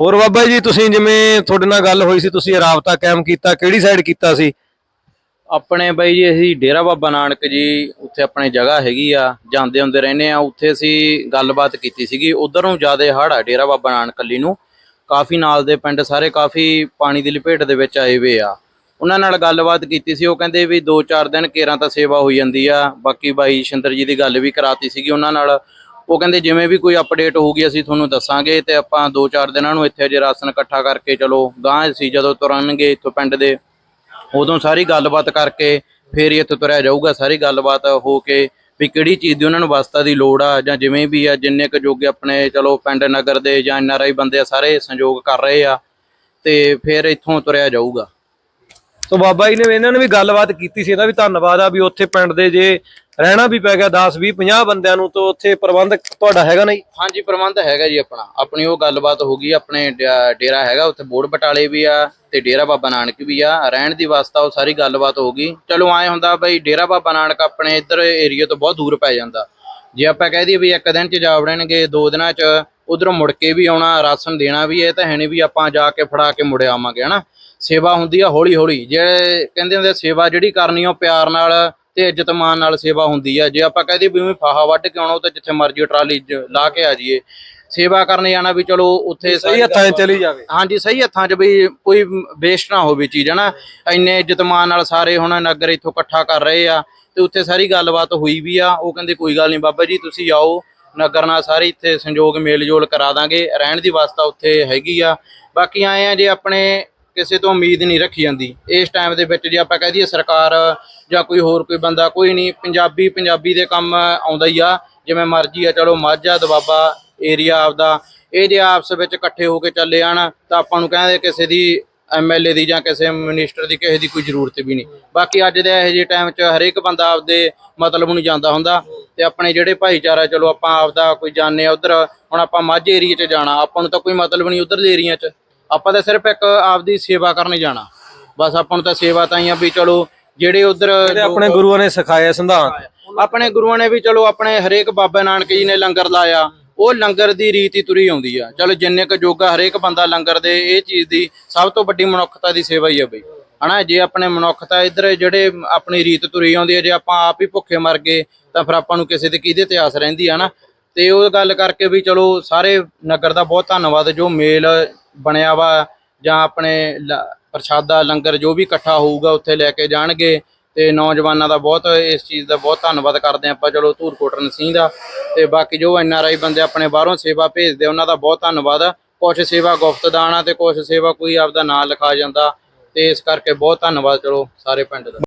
ਹੋਰ ਬਾਬਾ ਜੀ, ਤੁਸੀਂ ਜਿਵੇਂ ਤੁਹਾਡੇ ਨਾਲ ਗੱਲ ਹੋਈ ਸੀ, ਤੁਸੀਂ ਰਾਬਤਾ ਕਾਇਮ ਕੀਤਾ, ਕਿਹੜੀ ਸਾਈਡ ਕੀਤਾ ਸੀ? ਆਪਣੇ ਬਾਈ ਜੀ, ਅਸੀਂ ਡੇਰਾ ਬਾਬਾ ਨਾਨਕ ਜੀ, ਉੱਥੇ ਆਪਣੀ ਜਗ੍ਹਾ ਹੈਗੀ ਆ, ਜਾਂਦੇ ਹੁੰਦੇ ਰਹਿੰਦੇ ਆ, ਉੱਥੇ ਅਸੀਂ ਗੱਲਬਾਤ ਕੀਤੀ ਸੀਗੀ, ਉਧਰ ਨੂੰ ਜ਼ਿਆਦਾ ਹੜ ਆ ਡੇਰਾ ਬਾਬਾ ਨਾਨਕ ਕੱਲੀ ਨੂੰ, ਕਾਫੀ ਨਾਲ ਦੇ ਪਿੰਡ ਸਾਰੇ ਕਾਫੀ ਪਾਣੀ ਦੀ ਲਪੇਟ ਦੇ ਵਿੱਚ ਆਏ ਹੋਏ ਆ। ਉਹਨਾਂ ਨਾਲ ਗੱਲਬਾਤ ਕੀਤੀ ਸੀ, ਉਹ ਕਹਿੰਦੇ ਵੀ 2-4 ਦਿਨ ਕੇਰਾਂ ਤਾਂ ਸੇਵਾ ਹੋਈ ਜਾਂਦੀ ਆ, ਬਾਕੀ ਬਾਈ ਸ਼ਿੰਦਰ ਜੀ ਦੀ ਗੱਲ ਵੀ ਕਰਾਤੀ ਸੀਗੀ ਉਹਨਾਂ ਨਾਲ ਉਹ ਕਹਿੰਦੇ ਜਿਵੇਂ ਵੀ ਕੋਈ ਅਪਡੇਟ ਹੋਊਗੀ ਅਸੀਂ ਤੁਹਾਨੂੰ ਦੱਸਾਂਗੇ ਤੇ ਆਪਾਂ 2-4 ਦਿਨਾਂ ਨੂੰ ਇੱਥੇ ਜੇ ਰਾਸ਼ਨ ਇਕੱਠਾ ਕਰਕੇ ਚਲੋ ਗਾਂ ਅਸੀਂ ਜਦੋਂ ਤੁਰਨਗੇ ਇੱਥੋਂ ਪਿੰਡ ਦੇ, ਉਦੋਂ ਸਾਰੀ ਗੱਲਬਾਤ ਕਰਕੇ ਫੇਰ ਇੱਥੇ ਤੁਰਿਆ ਜਾਊਗਾ, ਸਾਰੀ ਗੱਲਬਾਤ ਹੋ ਕੇ ਵੀ ਕਿਹੜੀ ਚੀਜ਼ ਦੀ ਉਹਨਾਂ ਨੂੰ ਵਸਤਾ ਦੀ ਲੋੜ ਆ ਜਾਂ ਜਿਵੇਂ ਵੀ ਆ, ਜਿੰਨੇ ਕੁ ਜੋਗੇ ਆਪਣੇ ਚਲੋ ਪਿੰਡ ਨਗਰ ਦੇ ਜਾਂ ਐਨਆਰਆਈ ਬੰਦੇ ਆ, ਸਾਰੇ ਸੰਯੋਗ ਕਰ ਰਹੇ ਆ ਤੇ ਫੇਰ ਇੱਥੋਂ ਤੁਰਿਆ ਜਾਊਗਾ। ਸੋ ਬਾਬਾ ਜੀ ਨੇ ਇਹਨਾਂ ਨੇ ਵੀ ਗੱਲਬਾਤ ਕੀਤੀ ਸੀ, ਇਹਦਾ ਵੀ ਧੰਨਵਾਦ ਆ ਵੀ ਉੱਥੇ ਪਿੰਡ ਦੇ ਜੇ ਰਹਿਣਾ ਵੀ ਪੈ ਗਿਆ 10 20 50 ਬੰਦਿਆਂ ਨੂੰ ਤਾਂ ਉੱਥੇ ਪ੍ਰਬੰਧ ਤੁਹਾਡਾ ਹੈਗਾ ਨਹੀਂ? ਹਾਂਜੀ ਪ੍ਰਬੰਧ ਹੈਗਾ ਜੀ ਆਪਣਾ। ਆਪਣੀ ਉਹ ਗੱਲਬਾਤ ਹੋ ਗਈ ਆਪਣੇ ਡ- ਡੇਰਾ ਹੈਗਾ ਉੱਥੇ ਬੋਰਡ ਬਟਾਲੇ ਵੀ ਆ ਤੇ ਡੇਰਾ ਬਾਬਾ ਨਾਨਕ ਵੀ ਆ। ਰਹਿਣ ਦੀ ਵਾਸਤਾ ਉਹ ਸਾਰੀ ਗੱਲਬਾਤ ਹੋ ਗਈ। ਚਲੋ ਐ ਹੁੰਦਾ ਬਈ ਡੇਰਾ ਬਾਬਾ ਨਾਨਕ ਆਪਣੇ ਇੱਧਰ ਏਰੀਆ ਤੋਂ ਬਹੁਤ ਦੂਰ ਪੈ ਜਾਂਦਾ। ਜੇ ਆਪਾਂ ਕਹਿ ਦਈਏ ਵੀ ਇੱਕ ਦਿਨ ਚ ਜਾ ਵੜਨਗੇ ਦੋ ਦਿਨਾਂ ਚ ਉਧਰੋਂ ਮੁੜ ਕੇ ਵੀ ਆਉਣਾ ਰਾਸ਼ਨ ਦੇਣਾ ਵੀ ਇਹ ਤਾਂ ਹੈ ਨਹੀਂ ਵੀ ਆਪਾਂ ਜਾ ਕੇ ਫੜਾ ਕੇ ਮੁੜ ਆਵਾਂਗੇ ਹਨਾ? ਸੇਵਾ ਹੁੰਦੀ ਆ ਹੌਲੀ ਹੌਲੀ ਜੇ ਕਹਿੰਦੇ ਹੁੰਦੇ ਆ, ਸੇਵਾ ਜਿਹੜੀ ਕਰਨੀ ਆ ਉਹ ਪਿਆਰ ਨਾਲ ਤੇ ਇੱਜ਼ਤ ਮਾਨ ਨਾਲ ਸੇਵਾ ਹੁੰਦੀ ਆ। ਜੇ ਆਪਾਂ ਕਹਦੇ ਵੀ ਉਵੇਂ ਫਾਹਾ ਵੱਢ ਕੇ ਆਉਣਾ ਉਹ ਤਾਂ ਜਿੱਥੇ ਮਰਜ਼ੀ ਟਰਾਲੀ 'ਚ ਲਾ ਕੇ ਆ ਜਾਈਏ। ਸੇਵਾ ਕਰਨ ਜਾਣਾ ਵੀ ਚਲੋ ਉੱਥੇ ਸਹੀ ਹੱਥਾਂ 'ਚ ਚਲੀ ਜਾਵੇ। ਹਾਂਜੀ ਸਹੀ ਹੱਥਾਂ 'ਚ ਵੀ ਕੋਈ ਵੇਸਟ ਨਾ ਹੋਵੇ ਚੀਜ਼ ਹਨਾ? ਇੰਨੇ ਇੱਜ਼ਤ ਮਾਨ ਨਾਲ ਸਾਰੇ ਹੁਣ ਨਗਰ ਇੱਥੋਂ ਇਕੱਠਾ ਕਰ ਰਹੇ ਆ ਤੇ ਉੱਥੇ ਸਾਰੀ ਗੱਲਬਾਤ ਹੋਈ ਵੀ ਆ। ਉਹ ਕਹਿੰਦੇ ਕੋਈ ਗੱਲ ਨਹੀਂ ਬਾਬਾ ਜੀ ਤੁਸੀਂ ਆਓ ਨਗਰ ਨਾਲ ਸਾਰੇ ਇੱਥੇ ਸੰਯੋਗ ਮੇਲ ਜੋਲ ਕਰਾ ਦਾਂਗੇ। ਰਹਿਣ ਦੀ ਵਾਸਤਾ ਉੱਥੇ ਹੈਗੀ ਆ। ਬਾਕੀ ਆਏ ਆ ਜੇ ਆਪਣੇ ਕਿਸੇ ਤੋਂ ਉਮੀਦ ਨਹੀਂ ਰੱਖੀ ਜਾਂਦੀ। ਇਸ ਟਾਈਮ ਦੇ ਵਿੱਚ ਜੇ ਆਪਾਂ ਕਹਿ ਦਈਏ ਸਰਕਾਰ ਜਾਂ ਕੋਈ ਹੋਰ ਕੋਈ ਬੰਦਾ, ਕੋਈ ਨਹੀਂ, ਪੰਜਾਬੀ ਪੰਜਾਬੀ ਦੇ ਕੰਮ ਆਉਂਦਾ ਹੀ ਆ। ਜਿਵੇਂ ਮਰਜ਼ੀ ਆ, ਚਲੋ ਮਾਝਾ ਦਬਾਬਾ ਏਰੀਆ ਆਪਦਾ। ਇਹ ਜੇ ਆਪਸ ਵਿੱਚ ਇਕੱਠੇ ਹੋ ਕੇ ਚੱਲੇ ਆਣ, ਤਾਂ ਆਪਾਂ ਨੂੰ ਕਹਿੰਦੇ ਕਿਸੇ ਦੀ ਐਮਐਲਏ ਦੀ ਜਾਂ ਕਿਸੇ ਮਿਨਿਸਟਰ ਦੀ, ਕਿਸੇ ਦੀ ਕੋਈ ਜ਼ਰੂਰਤ ਵੀ ਨਹੀਂ। ਬਾਕੀ ਅੱਜ ਦੇ ਇਹੋ ਜਿਹੇ ਟਾਈਮ 'ਚ ਹਰੇਕ ਬੰਦਾ ਆਪਦੇ ਮਤਲਬ ਨੂੰ ਜਾਂਦਾ ਹੁੰਦਾ ਤੇ ਆਪਣੇ ਜਿਹੜੇ ਭਾਈਚਾਰਾ, ਚਲੋ ਆਪਾਂ ਆਪਦਾ ਕੋਈ ਜਾਣੇ ਆ ਉਧਰ, ਹੁਣ ਆਪਾਂ ਮਾਝੇ ਏਰੀਏ 'ਚ ਜਾਣਾ, ਆਪਾਂ ਨੂੰ ਤਾਂ ਕੋਈ ਮਤਲਬ ਨਹੀਂ ਉਧਰ ਦੇ ਏਰੀਆ 'ਚ। ਆਪਾਂ ਤਾਂ ਸਿਰਫ ਇੱਕ ਆਪਦੀ ਸੇਵਾ ਕਰਨ ਜਾਣਾ। ਬਸ ਆਪਾਂ ਨੂੰ ਤਾਂ ਸੇਵਾ ਤਾਂ ਹੀ ਆ ਵੀ ਚਲੋ ਜਿਹੜੇ ਉਧਰ ਆਪਣੇ ਗੁਰੂਆਂ ਨੇ ਸਿਖਾਇਆ ਸੰਧਾਨ ਆਪਣੇ ਗੁਰੂਆਂ ਨੇ ਵੀ ਚਲੋ ਆਪਣੇ ਹਰੇਕ ਬਾਬਾ ਨਾਨਕ ਜੀ ਨੇ ਲੰਗਰ ਲਾਇਆ ਉਹ ਲੰਗਰ ਦੀ ਰੀਤ ਹੀ ਤੁਰੀ ਆਉਂਦੀ ਆ। ਚਲੋ ਜਿੰਨੇ ਕ ਜੋਗਾ ਹਰੇਕ ਬੰਦਾ ਲੰਗਰ ਦੇ ਇਹ ਚੀਜ਼ ਦੀ ਸਭ ਤੋਂ ਵੱਡੀ ਮਨੁੱਖਤਾ ਦੀ ਸੇਵਾ ਹੀ ਆ ਬਈ। ਹਨਾ ਜੇ ਆਪਣੇ ਮਨੁੱਖਤਾ ਇੱਧਰ ਜਿਹੜੇ ਆਪਣੀ ਰੀਤ ਤੁਰੀ ਆਉਂਦੀ ਹੈ ਜੇ ਆਪਾਂ ਆਪ ਹੀ ਭੁੱਖੇ ਮਰ ਗਏ ਤਾਂ ਫਿਰ ਆਪਾਂ ਨੂੰ ਕਿਸੇ ਤੇ ਕਿਹਦੇ ਤੇ ਆਸ ਰਹਿੰਦੀ ਆ ਨਾ ਤੇ ਉਹ ਗੱਲ ਕਰਕੇ ਵੀ ਚਲੋ ਸਾਰੇ ਨਗਰ ਦਾ ਬਹੁਤ ਧੰਨਵਾਦ ਜੋ ਮੇਲ ਬਣਿਆ ਵਾ ਜਾਂ ਆਪਣੇ ਲ- ਪ੍ਰਸ਼ਾਦਾ, ਲੰਗਰ ਜੋ ਵੀ ਇਕੱਠਾ ਹੋਊਗਾ ਉੱਥੇ ਲੈ ਕੇ ਜਾਣਗੇ ਤੇ ਨੌਜਵਾਨਾਂ ਦਾ ਬਹੁਤ, ਇਸ ਚੀਜ਼ ਦਾ ਬਹੁਤ ਧੰਨਵਾਦ ਕਰਦੇ ਹਾਂ ਆਪਾਂ, ਚਲੋ ਧੂਰਕੋਟਨ ਸਿੰਘ ਦਾ ਤੇ ਬਾਕੀ ਜੋ ਐਨ ਆਰ ਆਈ ਬੰਦੇ ਆਪਣੇ ਬਾਹਰੋਂ ਸੇਵਾ ਭੇਜਦੇ ਉਹਨਾਂ ਦਾ ਬਹੁਤ ਧੰਨਵਾਦ। ਕੁਝ ਸੇਵਾ ਗੁਫਤ ਦਾਨ ਆ ਤੇ ਕੁਝ ਸੇਵਾ ਕੋਈ ਆਪਦਾ ਨਾਂ ਲਿਖਾ ਜਾਂਦਾ ਤੇ ਇਸ ਕਰਕੇ ਬਹੁਤ ਧੰਨਵਾਦ, ਚਲੋ ਸਾਰੇ ਪਿੰਡ ਦਾ।